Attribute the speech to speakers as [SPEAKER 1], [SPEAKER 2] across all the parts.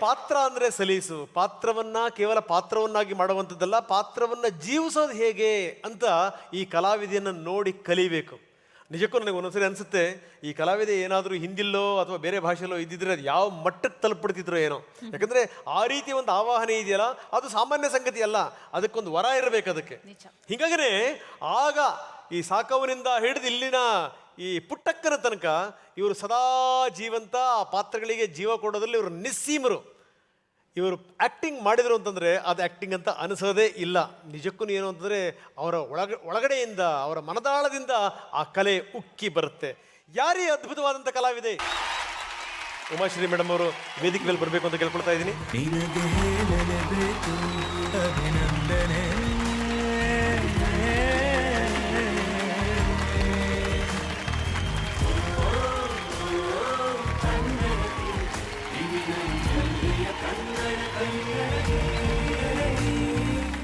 [SPEAKER 1] ಪಾತ್ರ ಅಂದರೆ ಸಲೀಸು. ಪಾತ್ರವನ್ನ ಕೇವಲ ಪಾತ್ರವನ್ನಾಗಿ ಮಾಡುವಂಥದ್ದಲ್ಲ ಪಾತ್ರವನ್ನ ಜೀವಿಸೋದು ಹೇಗೆ ಅಂತ ಈ ಕಲಾವಿದೆಯನ್ನು ನೋಡಿ ಕಲಿಬೇಕು. ನಿಜಕ್ಕೂ ನನಗೆ ಒಂದೊಂದ್ಸರಿ ಅನಿಸುತ್ತೆ ಈ ಕಲಾವಿದೆ ಏನಾದರೂ ಹಿಂದಿಲ್ಲೋ ಅಥವಾ ಬೇರೆ ಭಾಷೆಯಲ್ಲೋ ಇದ್ದಿದ್ರೆ ಅದು ಯಾವ ಮಟ್ಟಕ್ಕೆ ತಲುಪಿಡ್ತಿದ್ರೋ ಏನೋ. ಯಾಕಂದರೆ ಆ ರೀತಿ ಒಂದು ಆವಾಹನೆ ಇದೆಯಲ್ಲ ಅದು ಸಾಮಾನ್ಯ ಸಂಗತಿ ಅಲ್ಲ ಅದಕ್ಕೊಂದು ವರ ಇರಬೇಕು ಅದಕ್ಕೆ. ಹೀಗಾಗಿನೇ ಆಗ ಈ ಸಾಕವನಿಂದ ಹಿಡಿದು ಇಲ್ಲಿನ ಈ ಪುಟ್ಟಕ್ಕನ ತನಕ ಇವರು ಸದಾ ಜೀವಂತ, ಆ ಪಾತ್ರಗಳಿಗೆ ಜೀವ ಕೊಡೋದ್ರಲ್ಲಿ ಇವರು ನಿಸ್ಸೀಮರು. ಇವರು ಆ್ಯಕ್ಟಿಂಗ್ ಮಾಡಿದರು ಅಂತಂದರೆ ಅದು ಆ್ಯಕ್ಟಿಂಗ್ ಅಂತ ಅನಿಸೋದೇ ಇಲ್ಲ. ನಿಜಕ್ಕೂ ಏನು ಅಂತಂದರೆ ಅವರ ಒಳಗ, ಒಳಗಡೆಯಿಂದ, ಅವರ ಮನದಾಳದಿಂದ ಆ ಕಲೆ ಉಕ್ಕಿ ಬರುತ್ತೆ. ಯಾರೇ ಅದ್ಭುತವಾದಂಥ ಕಲಾವಿದೆ? ಉಮಾಶ್ರೀ ಮೇಡಮ್ ಅವರು, ವೇದಿಕೆ ಮೇಲೆ ಬರಬೇಕು ಅಂತ ಕೇಳ್ಕೊಳ್ತಾ ಇದ್ದೀನಿ.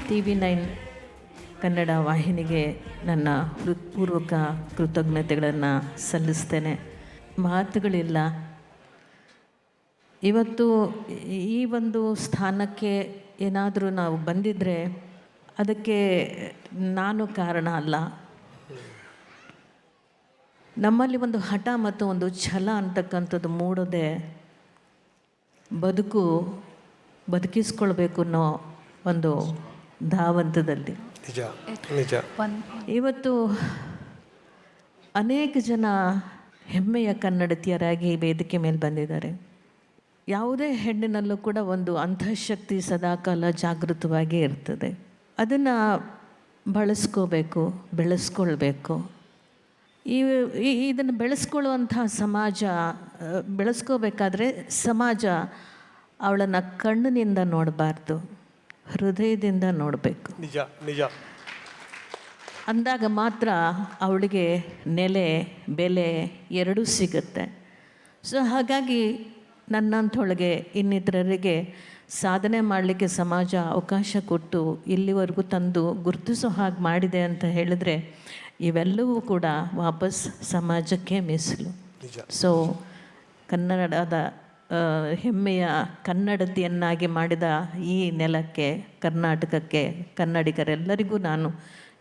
[SPEAKER 2] ಟಿ ವಿ ನೈನ್ ಕನ್ನಡ ವಾಹಿನಿಗೆ ನನ್ನ ಹೃತ್ಪೂರ್ವಕ ಕೃತಜ್ಞತೆಗಳನ್ನು ಸಲ್ಲಿಸ್ತೇನೆ. ಮಾತುಗಳಿಲ್ಲ. ಇವತ್ತು ಈ ಒಂದು ಸ್ಥಾನಕ್ಕೆ ಏನಾದರೂ ನಾವು ಬಂದಿದ್ದರೆ ಅದಕ್ಕೆ ನಾನು ಕಾರಣ ಅಲ್ಲ. ನಮ್ಮಲ್ಲಿ ಒಂದು ಹಠ ಮತ್ತು ಒಂದು ಛಲ ಅಂತಕ್ಕಂಥದ್ದು ಮೂಡದೆ ಬದುಕು ಬದುಕಿಸ್ಕೊಳ್ಬೇಕು ಅನ್ನೋ ಒಂದು ಧಾವಂತದಲ್ಲಿ.
[SPEAKER 1] ನಿಜ ನಿಜ.
[SPEAKER 2] ಇವತ್ತು ಅನೇಕ ಜನ ಹೆಮ್ಮೆಯ ಕನ್ನಡತಿಯರಾಗಿ ವೇದಿಕೆ ಮೇಲೆ ಬಂದಿದ್ದಾರೆ. ಯಾವುದೇ ಹೆಣ್ಣಿನಲ್ಲೂ ಕೂಡ ಒಂದು ಅಂತಃಶಕ್ತಿ ಸದಾಕಾಲ ಜಾಗೃತವಾಗಿ ಇರ್ತದೆ. ಅದನ್ನು ಬಳಸ್ಕೋಬೇಕು ಬೆಳೆಸ್ಕೊಳ್ಬೇಕು. ಈ ಇದನ್ನು ಬೆಳೆಸ್ಕೊಳ್ಳುವಂಥ ಸಮಾಜ ಬೆಳೆಸ್ಕೋಬೇಕಾದ್ರೆ ಸಮಾಜ ಅವಳನ್ನು ಕಣ್ಣಿನಿಂದ ನೋಡಬಾರ್ದು. ಹೃದಯದಿಂದ ನೋಡಬೇಕು.
[SPEAKER 1] ನಿಜ ನಿಜ.
[SPEAKER 2] ಅಂದಾಗ ಮಾತ್ರ ಅವಳಿಗೆ ನೆಲೆ ಬೆಲೆ ಎರಡೂ ಸಿಗುತ್ತೆ. ಸೊ ಹಾಗಾಗಿ ನನ್ನಂಥೊಳಗೆ ಇನ್ನಿತರರಿಗೆ ಸಾಧನೆ ಮಾಡಲಿಕ್ಕೆ ಸಮಾಜ ಅವಕಾಶ ಕೊಟ್ಟು ಇಲ್ಲಿವರೆಗೂ ತಂದು ಗುರುತಿಸೋ ಹಾಗೆ ಮಾಡಿದೆ ಅಂತ ಹೇಳಿದ್ರೆ ಇವೆಲ್ಲವೂ ಕೂಡ ವಾಪಸ್ ಸಮಾಜಕ್ಕೆ ಮೀಸಲು. ಸೊ ಕನ್ನಡದ ಹೆಮ್ಮೆಯ ಕನ್ನಡತಿಯನ್ನಾಗಿ ಮಾಡಿದ ಈ ನೆಲಕ್ಕೆ ಕರ್ನಾಟಕಕ್ಕೆ ಕನ್ನಡಿಗರೆಲ್ಲರಿಗೂ ನಾನು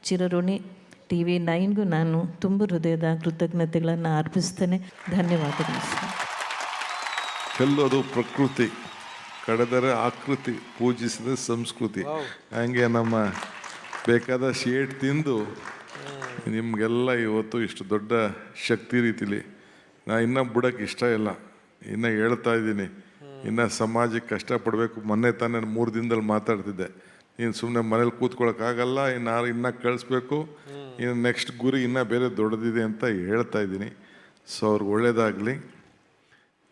[SPEAKER 2] ಚಿರಋಣಿ. ಟಿ ವಿ ನೈನ್ಗೂ ನಾನು ತುಂಬ ಹೃದಯದ ಕೃತಜ್ಞತೆಗಳನ್ನು ಅರ್ಪಿಸ್ತೇನೆ. ಧನ್ಯವಾದಗಳು ಸರ್.
[SPEAKER 3] ಕಲ್ಲದು ಪ್ರಕೃತಿ ಕಡೆದರೆ ಆಕೃತಿ ಪೂಜಿಸಿದ ಸಂಸ್ಕೃತಿ. ಹಂಗೆ ನಮ್ಮ ಬೇಕಾದ ಶೇಟ್ ತಿಂದು ನಿಮಗೆಲ್ಲ ಇವತ್ತು ಇಷ್ಟು ದೊಡ್ಡ ಶಕ್ತಿ ರೀತಿಲಿ ನಾ ಇನ್ನೂ ಬಿಡೋಕ್ಕೆ ಇಷ್ಟ ಇಲ್ಲ. ಇನ್ನು ಹೇಳ್ತಾ ಇದ್ದೀನಿ. ಇನ್ನು ಸಮಾಜಕ್ಕೆ ಕಷ್ಟಪಡಬೇಕು ಮೊನ್ನೆ ತಾನೇ ಮೂರು ದಿನದಲ್ಲಿ ಮಾತಾಡ್ತಿದ್ದೆ. ನೀನು ಸುಮ್ಮನೆ ಮನೇಲಿ ಕೂತ್ಕೊಳ್ಳೋಕ್ಕಾಗಲ್ಲ ಇನ್ನು ಇನ್ನೂ ಕಳಿಸ್ಬೇಕು. ಇನ್ನು ನೆಕ್ಸ್ಟ್ ಗುರಿ ಇನ್ನೂ ಬೇರೆ ದೊಡ್ಡದಿದೆ ಅಂತ ಹೇಳ್ತಾ ಇದ್ದೀನಿ. ಸೊ ಅವ್ರಿಗೆ ಒಳ್ಳೇದಾಗಲಿ.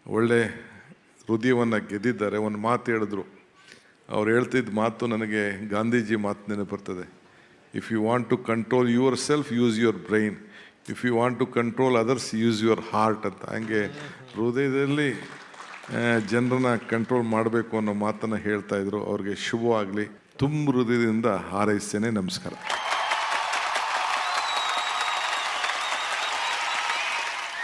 [SPEAKER 3] ಒಳ್ಳೆ ಹೃದಯವನ್ನು ಗೆದ್ದಿದ್ದಾರೆ. ಒಂದು ಮಾತು ಹೇಳಿದ್ರು. ಅವ್ರು ಹೇಳ್ತಿದ್ದ ಮಾತು ನನಗೆ ಗಾಂಧೀಜಿ ಮಾತು ನೆನಪು ಬರ್ತದೆ. If you want to control your self use your brain if you want to control others use your heart ಅಂತ. ಹಂಗೆ ಹೃದಯದಲ್ಲಿ ಜನರನ್ನ ಕಂಟ್ರೋಲ್ ಮಾಡಬೇಕು ಅನ್ನೋ ಮಾತನ್ನು ಹೇಳ್ತಾ ಇದ್ರು. ಅವ್ರಿಗೆ ಶುಭವಾಗಲಿ. ತುಂಬ ಹೃದಯದಿಂದ ಹಾರೈಸ್ತೇನೆ. ನಮಸ್ಕಾರ.